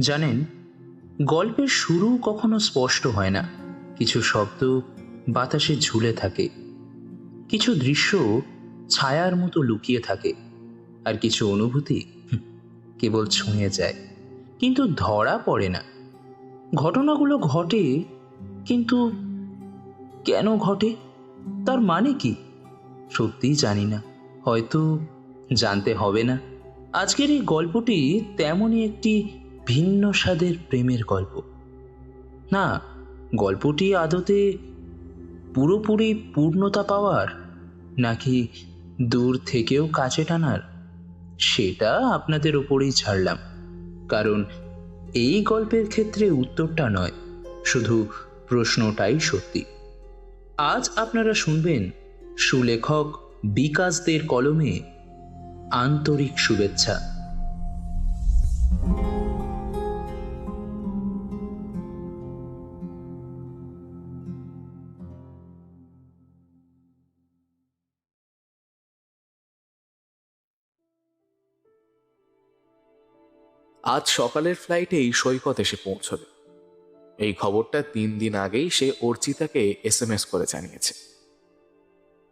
জানেন, গল্পের শুরু কখনো স্পষ্ট হয় না। কিছু শব্দ বাতাসে ঝুলে থাকে। কিছু দৃশ্য ছায়ার মতো লুকিয়ে থাকে। আর কিছু অনুভূতি কেবল ছুঁয়ে যায়। কিন্তু ধরা পড়ে না। ঘটনাগুলো ঘটে, কিন্তু কেন ঘটে? তার মানে কি? সত্যিই জানি না। হয়তো জানতে হবে না। আজকের এই গল্পটি তেমনই একটি ভিন্ন স্বাদের প্রেমের গল্প। না, গল্পটি আদতে পুরোপুরি পূর্ণতা পাওয়ার নাকি দূর থেকেও কাছে টানার, সেটা আপনাদের ওপরেই ছাড়লাম। কারণ এই গল্পের ক্ষেত্রে উত্তরটা নয়, শুধু প্রশ্নটাই সত্যি। আজ আপনারা শুনবেন সুলেখক বিকাশদের কলমে আন্তরিক শুভেচ্ছা। আজ সকালের ফ্লাইটেই সৈকত এসে পৌঁছবে। এই খবরটা তিন দিন আগেই সে অর্চিতাকে এস এম এস করে জানিয়েছে।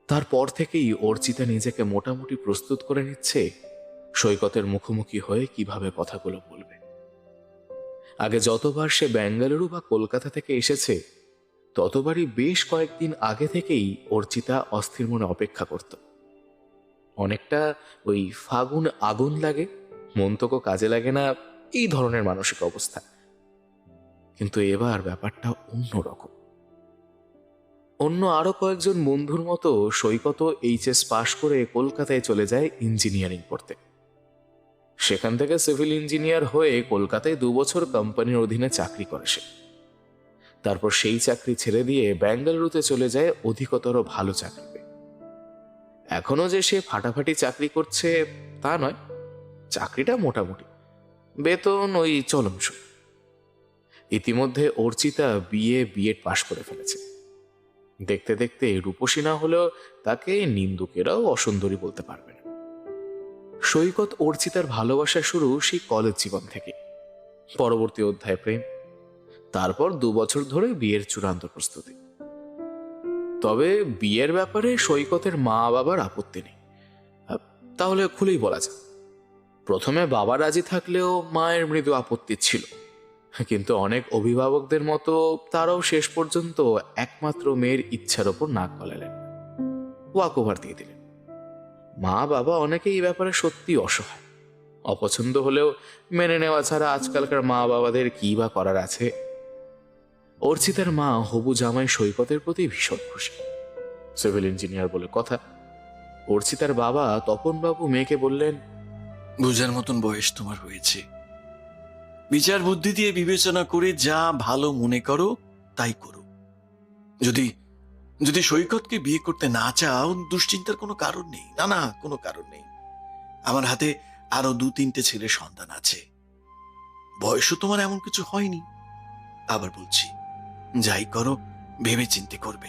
তারপর থেকেই অর্চিতা নিজেকে মোটামুটি প্রস্তুত করে নিচ্ছে সৈকতের মুখোমুখি হয়ে কীভাবে কথাগুলো বলবে। আগে যতবার সে বেঙ্গালুরু বা কলকাতা থেকে এসেছে, ততবারই বেশ কয়েকদিন আগে থেকেই অর্চিতা অস্থির মনে অপেক্ষা করত। অনেকটা ওই ফাগুন আগুন লাগে মন্তকও কাজে লাগে না, এই ধরনের মানসিক অবস্থা। কিন্তু এবার ব্যাপারটা অন্যরকম। অন্য আরও কয়েকজন বন্ধুর মতো সৈকত এইচএস পাশ করে কলকাতায় চলে যায় ইঞ্জিনিয়ারিং পড়তে। সেখান থেকে সিভিল ইঞ্জিনিয়ার হয়ে কলকাতায় দু বছর কোম্পানির অধীনে চাকরি করে সে। তারপর সেই চাকরি ছেড়ে দিয়ে ব্যাঙ্গালুরুতে চলে যায় অধিকতর ভালো চাকরি পেয়ে। এখনও যে সে ফাটাফাটি চাকরি করছে তা নয়। চাকরিটা মোটামুটি। বেতন ওই চলমসু ইতিমধ্যে অর্চিতা বিয়ে বিএড পাশ করে ফেলেছে। দেখতে দেখতে রূপসী না হলেও তাকে নিন্দুকেরাও অসুন্দরী বলতে পারবে না। সৈকত অর্চিতার ভালোবাসা শুরু সেই কলেজ জীবন থেকে। পরবর্তী অধ্যায় প্রেম। তারপর দু বছর ধরে বিয়ের চূড়ান্ত প্রস্তুতি। তবে বিয়ের ব্যাপারে সৈকতের মা বাবার আপত্তি নেই। তাহলে খুলেই বলা যায় প্রথমে বাবা রাজি থাকলেও মায়ের মৃদু আপত্তি ছিল। কিন্তু অনেক অভিভাবকদের মতো তারাও শেষ পর্যন্ত একমাত্র মেয়ের ইচ্ছার ওপর নাক গলালেন। ওয়াক ওভার দিয়ে দিলেন। মা, বাবা অনেকে এই ব্যাপারে সত্যি অসহায়। অপছন্দ হলেও মেনে নেওয়া ছাড়া আজকালকার মা বাবাদের কি বা করার আছে? অর্চিতার মা হবু জামাই সৈকতের প্রতি ভীষণ খুশি। সিভিল ইঞ্জিনিয়ার বলে কথা। অর্চিতার বাবা তপনবাবু মেয়েকে বললেন বোঝার মতন বয়স তোমার হয়েছে। বিচার বুদ্ধি দিয়ে বিবেচনা করে যা ভালো মনে করো, তাই করো। যদি যদি সৈকতকে বিয়ে করতে না চাও, দুশ্চিন্তার কোনো কারণ নেই। না না, কোনো কারণ নেই। আমার হাতে আরও দু তিনটে ছেলে সন্তান আছে। বয়সও তোমার এমন কিছু হয়নি। আবার বলছি, যাই করো ভেবে চিন্তে করবে।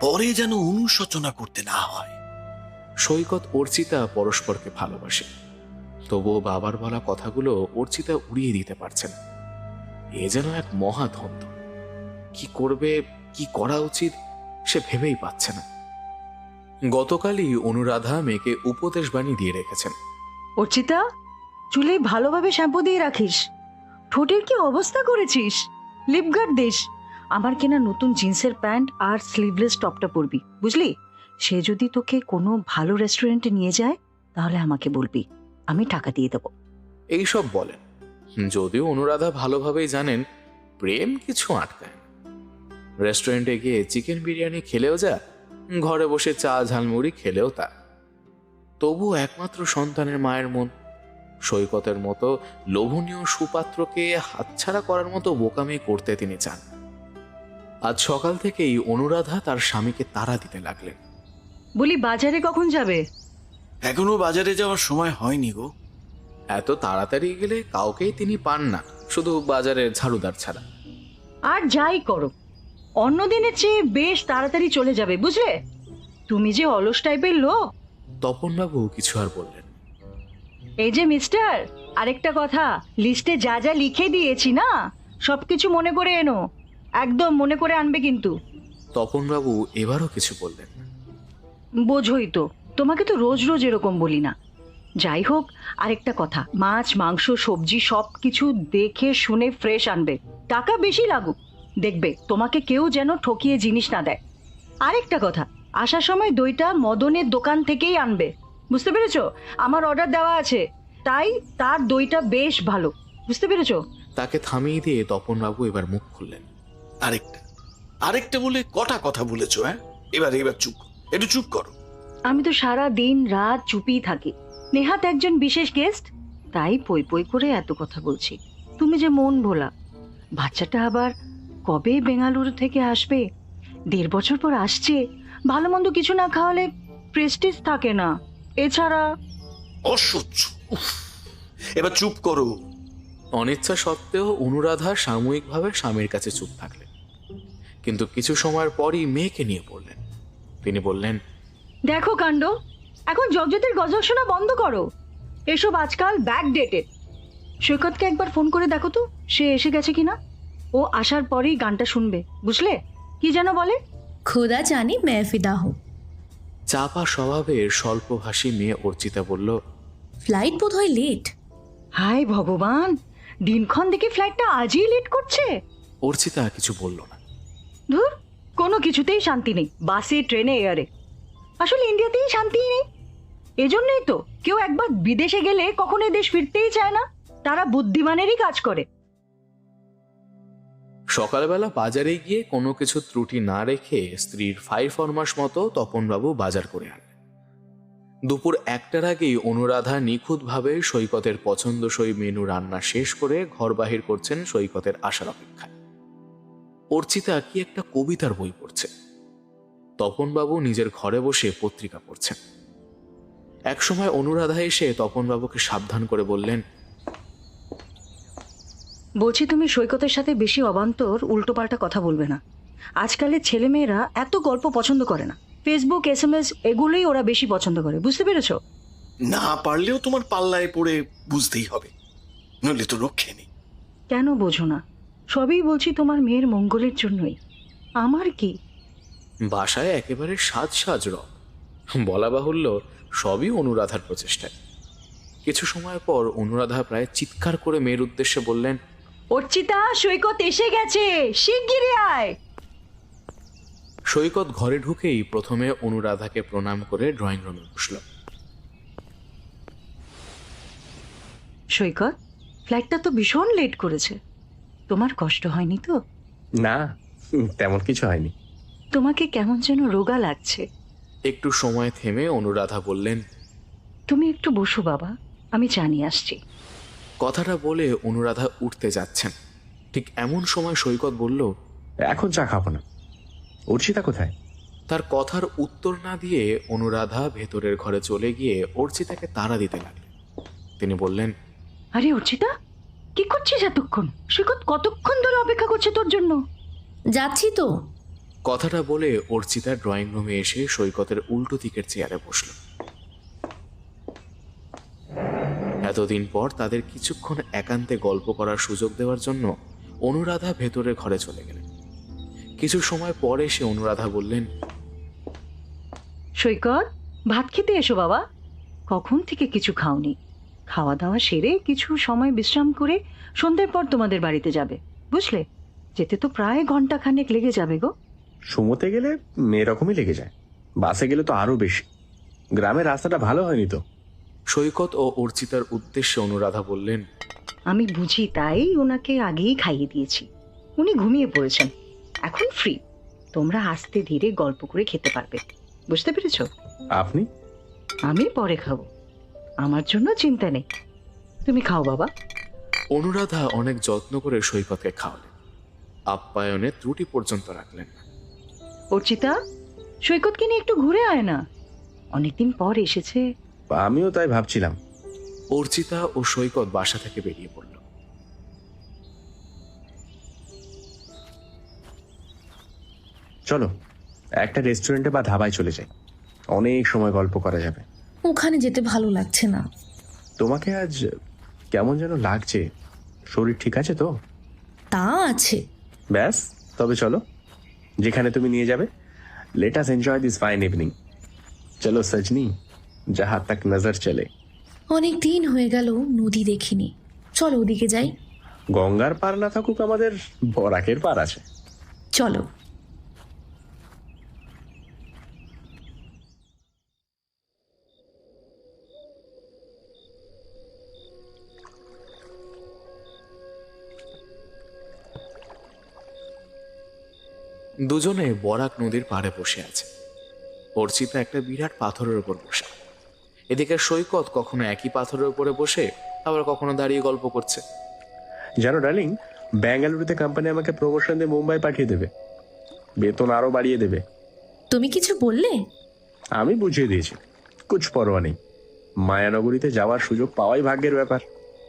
পরে যেন অনুশোচনা করতে না হয়। সৈকত অর্চিতা পরস্পরকে ভালোবাসে। তবুও বাবার বলা কথাগুলো অর্চিতা উড়িয়ে দিতে পারছেন। এ যেন এক মহাধন্দ। কি করবে, কি করা উচিত, সে ভেবেই পাচ্ছে না। গতকালই অনুরাধা মেয়েকে উপদেশ বাণী দিয়ে রেখেছেন। অর্চিতা, চুলে ভালোভাবে শ্যাম্পু দিয়ে রাখিস। ঠোঁটের কি অবস্থা করেছিস? লিপগার্ড দিস। আমার কেনা নতুন জিন্সের প্যান্ট আর স্লিভলেস টপটা পরবি, বুঝলি? সে যদি তোকে কোনো ভালো রেস্টুরেন্টে নিয়ে যায়, তাহলে আমাকে বলবি। আমি টাকা দিয়ে দেবো। এইসব বলেন। যদিও অনুরাধা ভালোভাবেই জানেন প্রেম কিছু আটকায় না। রেস্টুরেন্টে গিয়ে চিকেন বিরিয়ানি খেলেও যা ঘরে বসে চা ঝালমুড়ি খেলেও তা। তবু একমাত্র সন্তানের মায়ের মন। সৈকতের মতো লোভনীয় সুপাত্রকে হাতছাড়া করার মতো বোকামি করতে তিনি চান আজ সকাল থেকেই অনুরাধা তার স্বামীকে তাড়া দিতে লাগলেন। বলি বাজারে কখন যাবে? এখনও বাজারে যাওয়ার সময় হয়নি গো। এত তাড়াতাড়ি গেলে কাউকেই তিনি পান না শুধু বাজারের ঝাড়ুদার ছাড়া। আর যাই করো অন্য দিনের চেয়ে বেশ তাড়াতাড়ি চলে যাবে বুঝলে? তুমি যে অলস টাইপের লোক। তপনবাবু কিছু আর বললেন এই যে মিস্টার আরেকটা কথা লিস্টে যা যা লিখে দিয়েছি না সব কিছু মনে করে এনো একদম মনে করে আনবে কিন্তু। তপনবাবু এবারও কিছু বললেন বোঝোই তো তোমাকে তো রোজ রোজ এরকম বলি না। যাই হোক, আরেকটা কথা। মাছ, মাংস, সবজি সব কিছু দেখে, শুনে ফ্রেশ আনবে। টাকা বেশি লাগুক। দেখবে, তোমাকে কেউ যেন ঠকিয়ে জিনিস না দেয়। আরেকটা কথা, আসার সময় দইটা মদনের দোকান থেকেই আনবে। বুঝতে পেরেছ? আমার অর্ডার দেওয়া আছে। তাই তার দইটা বেশ ভালো। বুঝতে পেরেছ? তাকে থামিয়ে দিয়ে তপনবাবু এবার মুখ খুললেন। আরেকটা আরেকটা বলে কটা কথা বলেছ হ্যাঁ? এবার এবার চুপ, একটু চুপ করো। আমি তো সারা দিন রাত চুপিই থাকি। নেহাত একজন বিশেষ গেস্ট তাই পই পই করে এত কথা বলছি। তুমি যে মন ভোলা। বাচ্চাটা আবার কবে বেঙ্গালুরু থেকে আসবে? দেড় বছর পর আসছে। ভালো মন্দ কিছু না খাওয়ালে প্রেস্টিজ থাকে না। এছাড়া অসহ্য। এবার চুপ করো। অনিচ্ছা সত্ত্বেও অনুরাধা সাময়িকভাবে স্বামীর কাছে চুপ থাকলেন। কিন্তু কিছু সময়ের পরই মেয়েকে নিয়ে পড়লেন তিনি বললেন দেখো কাণ্ড এখন জগজ্যোতির গজল শোনা বন্ধ করো। এসব আজকাল ব্যাক ডেটেড সৈকতকে একবার ফোন করে দেখো তো সে এসে গেছে কিনা? ও আসার পরেই গানটা শুনবে বুঝলে? কি যেন বলে? খোদা জানি মেহফিদা হো চাপা স্বভাবের হাসি মেয়ে অর্চিতা বলল ফ্লাইট বোধ হয় লেট হায় ভগবান দিনক্ষণ দেখে ফ্লাইটটা আজই লেট করছে। অর্চিতা কিছু বলল না। ধুর কোনো কিছুতেই শান্তি নেই বাসে ট্রেনে এয়ারে আসলে ইন্ডিয়াতেই শান্তিই নেই। এজন্যই তো কেউ একবার বিদেশে গেলে কখনো দেশ ফিরতেই চায় না। তারা বুদ্ধিমানেরই কাজ করে। সকালবেলা বাজারে গিয়ে কোনো কিছু ত্রুটি না রেখে স্ত্রীর ফাইল ফরমাস মতো তপনবাবু বাজার করে আনলেন দুপুর একটার আগেই অনুরাধা নিখুঁতভাবে সৈকতের পছন্দসই মেনু রান্না শেষ করে ঘর বাহির করছেন সৈকতের আশার অপেক্ষায়। অর্চিতা কি একটা কবিতার বই পড়ছে। তপনবাবু নিজের ঘরে বসে পত্রিকা পড়ছেন। একসময় অনুরাধা এসে তপনবাবুকে সাবধান করে বললেন বলছি তুমি সৈকতের সাথে বেশি অবান্তর উল্টোপাল্টা কথা বলবে না। আজকালের ছেলেমেয়েরা এত গল্প পছন্দ করে না। ফেসবুক এস এম এস এগুলোই ওরা বেশি পছন্দ করে বুঝতে পেরেছ? না পারলেও তোমার পাল্লায় পড়ে বুঝতেই হবে নইলে তো রক্ষে নেই। কেন বোঝো না সবই বলছি তোমার মেয়ের মঙ্গলের জন্যই। আমার কি? বাসায় একেবারে সাজ সাজ রব বলা বাহুল্য সবই অনুরাধার প্রচেষ্টায়। কিছু সময় পর অনুরাধা প্রায় চিৎকার করে মেয়ের উদ্দেশ্যে বললেন অর্চিতা সৈকত এসে গেছে শিগগিরই আয়। সৈকত ঘরে ঢুকেই প্রথমে অনুরাধাকে প্রণাম করে ড্রয়িং রুমে বসল। সৈকত ফ্লাইটটা তো ভীষণ লেট করেছে। তোমার কষ্ট হয়নি তো? না তেমন কিছু হয়নি। তোমাকে কেমন যেন রোগা লাগছে। একটু সময় থেমে অনুরাধা বললেন তুমি একটু বসো বাবা আমি জানি আসছি। কথাটা বলে অনুরাধা উঠতে যাচ্ছেন। ঠিক এমন সময় সৈকত বলল এখন চা খাব না। অর্চিতা কোথায়? তার কথার উত্তর না দিয়ে অনুরাধা ভেতরের ঘরে চলে গিয়ে অর্চিতাকে তাড়া দিতে লাগলেন। তিনি বললেন আরে অর্চিতা কি করছিস এতক্ষণ? সৈকত কতক্ষণ ধরে অপেক্ষা করছে তোর জন্য? যাচ্ছি তো। কথাটা বলে অর্চিতা ড্রয়িং রুমে এসে সৈকতের উল্টো দিকের চেয়ারে বসল। এতদিন পর তাদের কিছুক্ষণ একান্তে গল্প করার সুযোগ দেওয়ার জন্য অনুরাধা ভেতরে ঘরে চলে গেলেন। কিছু সময় পরে সে অনুরাধা বললেন, সৈকত, ভাত খেতে এসো বাবা। কখন থেকে কিছু খাওনি। খাওয়া দাওয়া সেরে কিছু সময় বিশ্রাম করে সন্ধ্যের পর তোমাদের বাড়িতে যাবে। বুঝলে? যেতে তো প্রায় ঘণ্টা খানেক লেগে যাবে গো। সুমোতে গেলে এরকমই লেগে যায়। বাসে গেলে তো আরও বেশি। গ্রামের রাস্তাটা ভালো হয়নি তো। সৈকত ও অর্চিতার উদ্দেশ্যে অনুরাধা বললেন আমি বুঝি তাই ওনাকে আগেই খাইয়ে দিয়েছি। উনি ঘুমিয়ে পড়েছেন। এখন ফ্রি তোমরা আস্তে ধীরে গল্প করে খেতে পারবে। বুঝতে পেরেছ? আপনি? আমি পরে খাব। আমার জন্য চিন্তা নেই। তুমি খাও বাবা। অনুরাধা অনেক যত্ন করে সৈকতকে খাওয়ালেন। আপ্যায়নে ত্রুটি পর্যন্ত রাখলেন না। অর্চিতা সৈকতকে নিয়ে একটু ঘুরে আয় না। অনেকদিন পর এসেছে। আমিও তাই ভাবছিলাম। অর্চিতা ও সৈকত বাসা থেকে বেরিয়ে পড়ল। চলো একটা রেস্টুরেন্টে বা ধাবায় চলে যাই। অনেক সময় গল্প করা যাবে। ওখানে যেতে ভালো লাগছে না। তোমাকে আজ কেমন যেন লাগছে। শরীর ঠিক আছে তো? তা আছে। ব্যাস তবে চলো। যেখানে তুমি নিয়ে যাবে। Let us enjoy this fine evening চলো সজনি যাহা তাক নজর চলে। অনেক দিন হয়ে গেল নদী দেখিনি। চলো ওদিকে যাই। গঙ্গার পার না থাকুক আমাদের বরাকের পার আছে। চলো। দুজনে বরাক নদীর পাড়ে বসে আছে। অর্চিতা একটা বিরাট পাথরের উপর বসে। এদিকে সৈকত কখনো একই পাথরের উপরে বসে আবার কখনো দাঁড়িয়ে গল্প করছে। জানো ডার্লিং ব্যাঙ্গালুরুতে কোম্পানি আমাকে প্রমোশন দিয়ে মুম্বাই পাঠিয়ে দেবে। বেতন আরও বাড়িয়ে দেবে। তুমি কিছু বললে? আমি বুঝিয়ে দিয়েছি। কুছ পরোয়া নেই। মায়ানগরীতে যাওয়ার সুযোগ পাওয়াই ভাগ্যের ব্যাপার।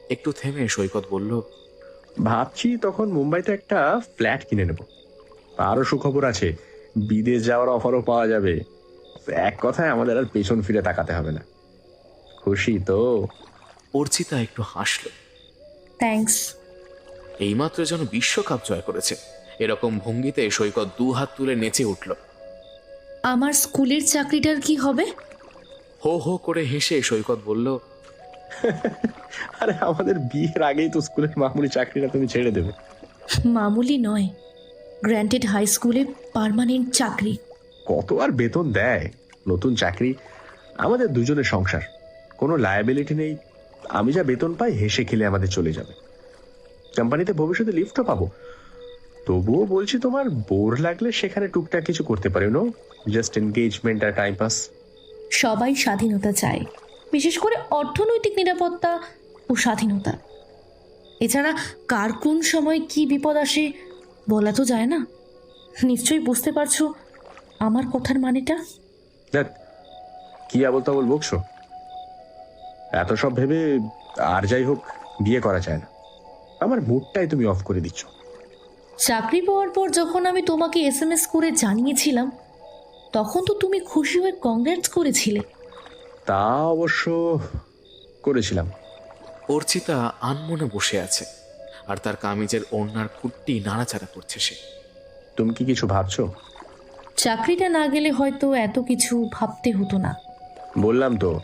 একটু থেমে সৈকত বলল ভাবছি তখন মুম্বাইতে একটা ফ্ল্যাট কিনে নেব। আরও সুখবর আছে। বিদেশ যাওয়ার অফারও পাওয়া যাবে। এক কথায় আমাদের আর পেছন ফিরে তাকাতে হবে না। খুশি তো? অর্চিতা একটু হাসল। থ্যাঙ্কস এইমাত্র যেন বিশ্বকাপ জয় করেছে। এরকম ভঙ্গিতে সৈকত দু হাত তুলে নেচে উঠল। আমার স্কুলের চাকরিটার কি হবে? হো হো করে হেসে সৈকত বলল আরে আমাদের বিয়ের আগেই তো স্কুলের মামুলি চাকরিটা তুমি ছেড়ে দেবে। মামুলি নয় গ্র্যান্টেড হাই স্কুলে পার্মানেন্ট চাকরি। কত আর বেতন দেয়? নতুন চাকরি আমাদের দুজনের সংসার। কোনো লায়াবিলিটি নেই। আমি যা বেতন পাই হেসে খেলে আমাদের চলে যাবে। কোম্পানিতে ভবিষ্যতে লিফটও পাবো। তবুও বলছি তোমার বোর লাগলে সেখানে টুকটাক কিছু করতে পারি নো জাস্ট এনগেজমেন্ট আর টাইম পাস সবাই স্বাধীনতা চায়। বিশেষ করে অর্থনৈতিক নিরাপত্তা ও স্বাধীনতা। এছাড়া কার কোন সময় কি বিপদ আসে বলা তো যায় না। নিশ্চয়ই বুঝতে পারছ আমার কথার মানেটা? দেখ কি আবল তাবল বকছো? এত সব ভেবে আর যাই হোক বিয়ে করা যায় না। আমার মুডটাই তুমি অফ করে দিচ্ছ। চাকরি পাওয়ার পর যখন আমি তোমাকে এস এম এস করে জানিয়েছিলাম তখন তো তুমি খুশি হয়ে কংগ্রেস করেছিলে। তা অবশ্য করেছিলাম। অর্চিতা আনমনে বসে আছে। আর তার কামিজের ওড়নার খুঁটটি নাড়াচাড়া করছে সে। তুমি কি কিছু ভাবছ? চাকরিটা না গেলে হয়তো এত কিছু ভাবতে হতো না। বললাম তো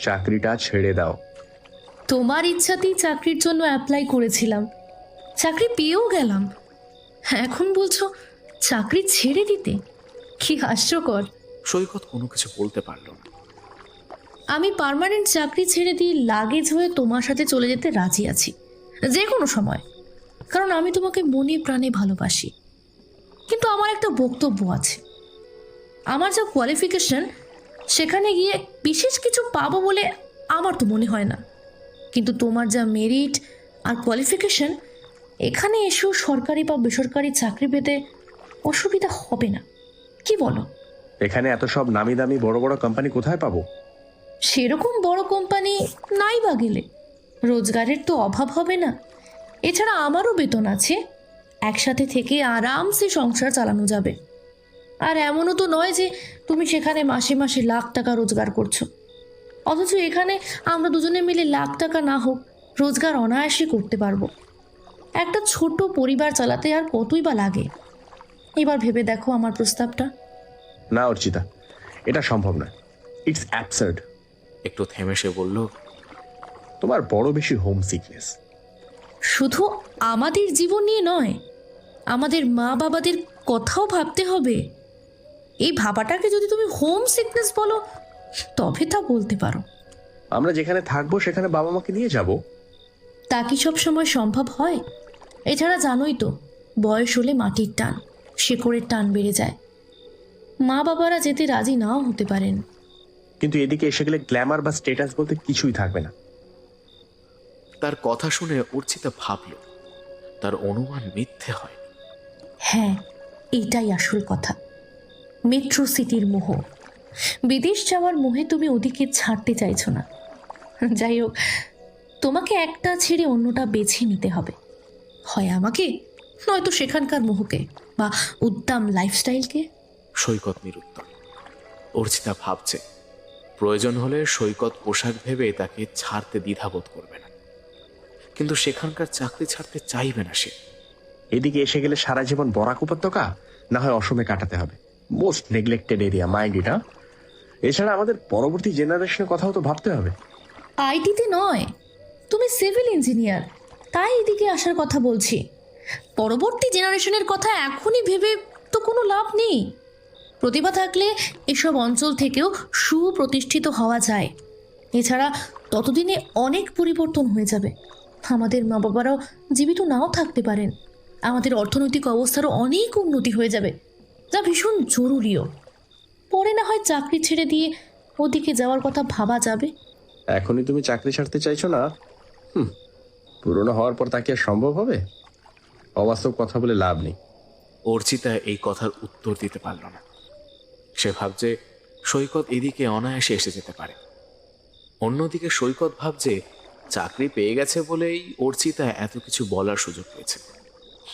চাকরিটা ছেড়ে দাও। তোমার ইচ্ছাতেই চাকরির জন্য অ্যাপ্লাই করেছিলাম। চাকরি পেয়েও গেলাম। এখন বলছো চাকরি ছেড়ে দিতে? কি হাস্যকর। সৈকত কোনো কিছু বলতে পারল না। আমি পার্মানেন্ট চাকরি ছেড়ে দিয়ে লাগেজ হয়ে তোমার সাথে চলে যেতে রাজি আছি। যে কোনো সময়। কারণ আমি তোমাকে মনে প্রাণে ভালোবাসি। কিন্তু আমার একটা বক্তব্য আছে। আমার যা কোয়ালিফিকেশন সেখানে গিয়ে বিশেষ কিছু পাবো বলে আমার তো মনে হয় না। কিন্তু তোমার যা মেরিট আর কোয়ালিফিকেশন এখানে এসেও সরকারি বা বেসরকারি চাকরি পেতে অসুবিধা হবে না। কি বলো? এখানে এত সব নামি দামি বড় বড় কোম্পানি কোথায় পাবো? সেরকম বড় কোম্পানি নাই বা গেলে। রোজগারের তো অভাব হবে না। এছাড়া আমারও বেতন আছে। একসাথে থেকে আরামসে সংসার চালানো যাবে। আর এমনও তো নয় যে তুমি সেখানে মাসে মাসে লাখ টাকা রোজগার করছ। অথচ এখানে আমরা দুজনে মিলে লাখ টাকা না হোক রোজগার অনায়াসে করতে পারব। একটা ছোট পরিবার চালাতে আর কতই বা লাগে। এবার ভেবে দেখো আমার প্রস্তাবটা। না অর্চিতা এটা সম্ভব না ইটস অ্যাবসার্ড একটু থেমে সে বলল তোমার বড় বেশি হোম সিকনেস শুধু আমাদের জীবন নিয়ে নয় আমাদের মা বাবাদের কথাও ভাবতে হবে। এই ভাবাটাকে যদি তুমি হোম সিকনেস বলো তবে তা বলতে পারো। আমরা যেখানে থাকব সেখানে বাবা মাকে নিয়ে যাব। তা কি সব সময় সম্ভব হয়? এছাড়া জানোই তো বয়স হলে মাটির টান শেকড়ের টান বেড়ে যায়। মা বাবারা যেতে রাজি নাও হতে পারেন। কিন্তু এদিকে এসে গেলে গ্ল্যামার বা স্টেটাস বলতে কিছুই থাকবে না। তার কথা শুনে অর্চিতা ভাবল তার অনুমান মিথ্যে হয় হ্যাঁ এইটাই আসল কথা। মেট্রো সিটির মোহ। বিদেশ যাওয়ার মোহে তুমি ওদিকে ছাড়তে চাইছো না। যাই হোক তোমাকে একটা ছেড়ে অন্যটা বেছে নিতে হবে। হয় আমাকে নয়তো সেখানকার মোহকে বা উদ্দাম লাইফস্টাইলকে সৈকত নিরুত্তর। অর্চিতা ভাবছে প্রয়োজন হলে সৈকত পোশাক ভেবে তাকে ছাড়তে দ্বিধাবোধ করবে না। কিন্তু সেখানকার চাকরি ছাড়তে চাইবে না সে। এদিকে এসে গেলে সারা জীবন বরাক উপত্যকা না হয় অসমে কাটাতে হবে। মোস্ট নেগলেক্টেড এরিয়া মাইন্ড এটা এছাড়া আমাদের পরবর্তী জেনারেশনের কথাও তো ভাবতে হবে। আইটিতে নয় তুমি সিভিল ইঞ্জিনিয়ার তাই এদিকে আসার কথা বলছি। পরবর্তী জেনারেশনের কথা এখনই ভেবে তো কোনো লাভ নেই। প্রতিভা থাকলে এসব অঞ্চল থেকেও সুপ্রতিষ্ঠিত হওয়া যায়। এছাড়া ততদিনে অনেক পরিবর্তন হয়ে যাবে। আমাদের মা বাবারাও জীবিত নাও থাকতে পারেন। আমাদের অর্থনৈতিক অবস্থারও অনেক উন্নতি হয়ে যাবে যা ভীষণ জরুরিও। পরে না হয় চাকরি ছেড়ে দিয়ে ওদিকে যাওয়ার কথা ভাবা যাবে। এখনই তুমি চাকরি ছাড়তে চাইছো না? হুম পুরনো হওয়ার পর তা কি আর সম্ভব হবে? অবাস্তব কথা বলে লাভ নেই। অর্চিতা এই কথার উত্তর দিতে পারল না। সে ভাবছে সৈকত এদিকে অনায়াসে এসে যেতে পারে। অন্যদিকে সৈকত ভাবছে চাকরি পেয়ে গেছে বলেই অর্চিতা এত কিছু বলার সুযোগ পেয়েছে।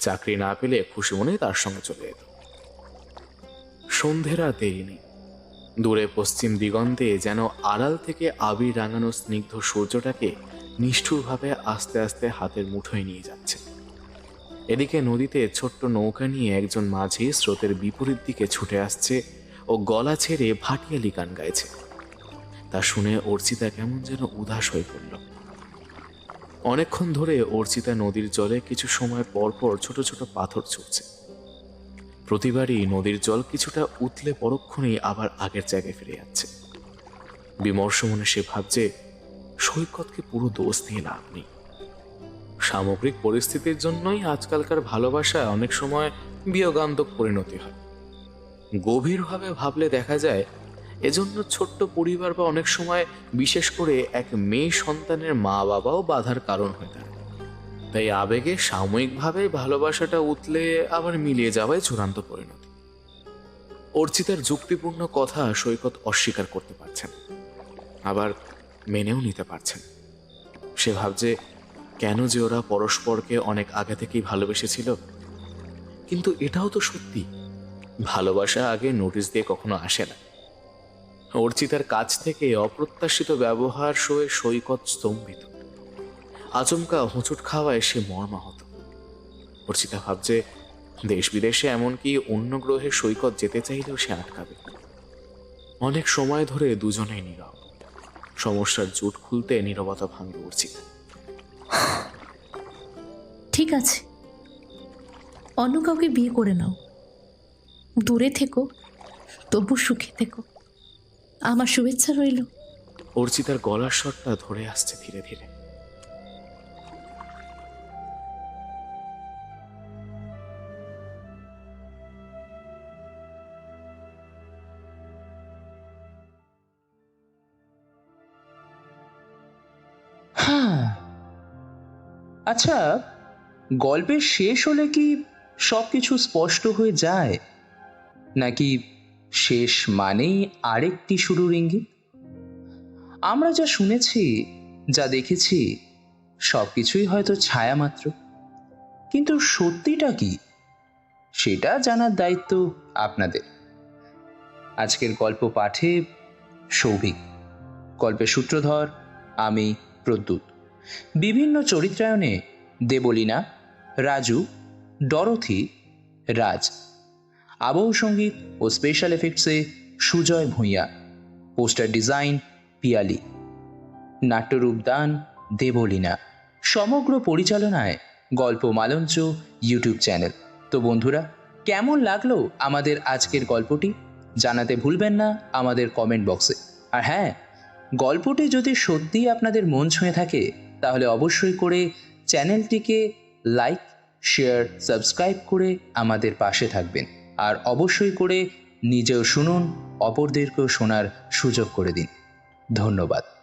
চাকরি না পেলে খুশি মনে তার সঙ্গে চলে যেত। সন্ধ্যের আর দেরি নেই। দূরে পশ্চিম দিগন্তে যেন আড়াল থেকে আবির রাঙানো স্নিগ্ধ সূর্যটাকে নিষ্ঠুরভাবে আস্তে আস্তে হাতের মুঠোয় নিয়ে যাচ্ছে। এদিকে নদীতে ছোট্ট নৌকা নিয়ে একজন মাঝি স্রোতের বিপরীত দিকে ছুটে আসছে ও গলা ছেড়ে ভাটিয়ালি গান গাইছে। তা শুনে অর্চিতা কেমন যেন উদাস হয়ে পড়ল। অনেকক্ষণ ধরে অর্চিতা নদীর জলে কিছু সময় পর পর ছোট ছোট পাথর ছুটছে প্রতিবারই নদীর জল কিছুটা উতলে পরক্ষণেই আবার আগের জায়গায় ফিরে যাচ্ছে। বিমর্ষ মনে সে ভাবছে, সৈকতকে পুরো দোষ দিয়ে লাভ নেই। সামগ্রিক পরিস্থিতির জন্যই আজকালকার ভালোবাসা অনেক সময় বিয়োগান্তক পরিণতি হয়। গভীরভাবে ভাবলে দেখা যায় এজন্য ছোট্ট পরিবার বা অনেক সময় বিশেষ করে এক মেয়ে সন্তানের মা বাবাও বাধার কারণ হয়ে দাঁড়ায় তাই আবেগে সাময়িকভাবে ভালোবাসাটা উতলে আবার মিলিয়ে যাওয়াই চূড়ান্ত পরিণতি। অর্চিতার যুক্তিপূর্ণ কথা সৈকত অস্বীকার করতে পারছেন, আবার মেনেও নিতে পারছেন। সে ভাবছে, কেন যে ওরা পরস্পরকে অনেক আগে থেকেই ভালোবেসেছিল? কিন্তু এটাও তো সত্যি। ভালোবাসা আগে নোটিশ দিয়ে কখনো আসে না। অর্চিতার কাছ থেকে অপ্রত্যাশিত ব্যবহার সয়ে সৈকত স্তম্ভিত। আচমকা হোঁচট খাওয়ায় সে মর্মাহত। অর্চিতা ভাবছে দেশ বিদেশে এমনকি অন্য গ্রহে সৈকত যেতে চাইলেও সে আটকাবে। অনেক সময় ধরে দুজনেই নীরব। সমস্যার জুট খুলতে নীরবতা ভাঙবে অর্চিতা। ঠিক আছে। অন্য কাউকে বিয়ে করে নাও। দূরে থেকো, তবু সুখে থেকো। আমার শুভেচ্ছা রইল। অর্চিতার গলার স্বরটা ধরে আসছে ধীরে ধীরে। হ্যাঁ। আচ্ছা গল্পের শেষ হলে কি সব কিছু স্পষ্ট হয়ে যায়? নাকি শেষ মানেই আরেকটি শুরুর ইঙ্গিত আমরা যা শুনেছি, যা দেখেছি সব কিছুই হয়তো ছায়া মাত্র কিন্তু সত্যিটা কি? সেটা জানার দায়িত্ব আপনাদের। আজকের গল্প পাঠে সৌভিক, গল্পের সূত্রধর আমি প্রদ্যুৎ। বিভিন্ন চরিত্রায়নে দেবলীনা, রাজু, ডরথি, রাজ। আবহ সংগীত ও স্পেশাল এফেক্টসে Sujoy Bhuiyan. Poster design Piyali. নাট্যরূপদান, Debolina. সমগ্র পরিচালনায় গল্প মালঞ্চ ইউটিউব চ্যানেল তো বন্ধুরা, কেমন লাগল আমাদের আজকের গল্পটি? জানাতে ভুলবেন না আমাদের কমেন্ট বক্সে আর হ্যাঁ গল্পটি যদি সত্যিই আপনাদের মন ছুঁয়ে থাকে, তাহলে অবশ্যই করে চ্যানেলটিকে লাইক শেয়ার সাবস্ক্রাইব করে আমাদের পাশে থাকবেন। আর অবশ্যই করে নিজেও শুনুন অপরদেরকেও শোনার সুযোগ করে দিন। ধন্যবাদ।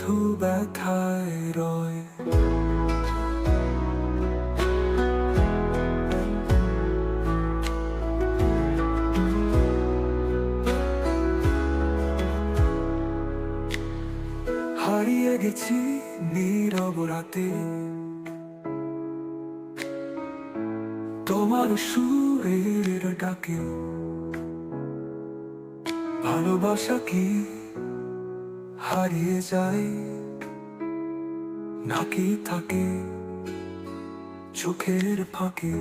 শুধু ব্যথায় রয় হারিয়ে গেছি নীরব রাতে তোমার সুরের ডাকে ভালোবাসা কি হারিয়ে যায়। নাকি থাকে চোখের ফাঁকে?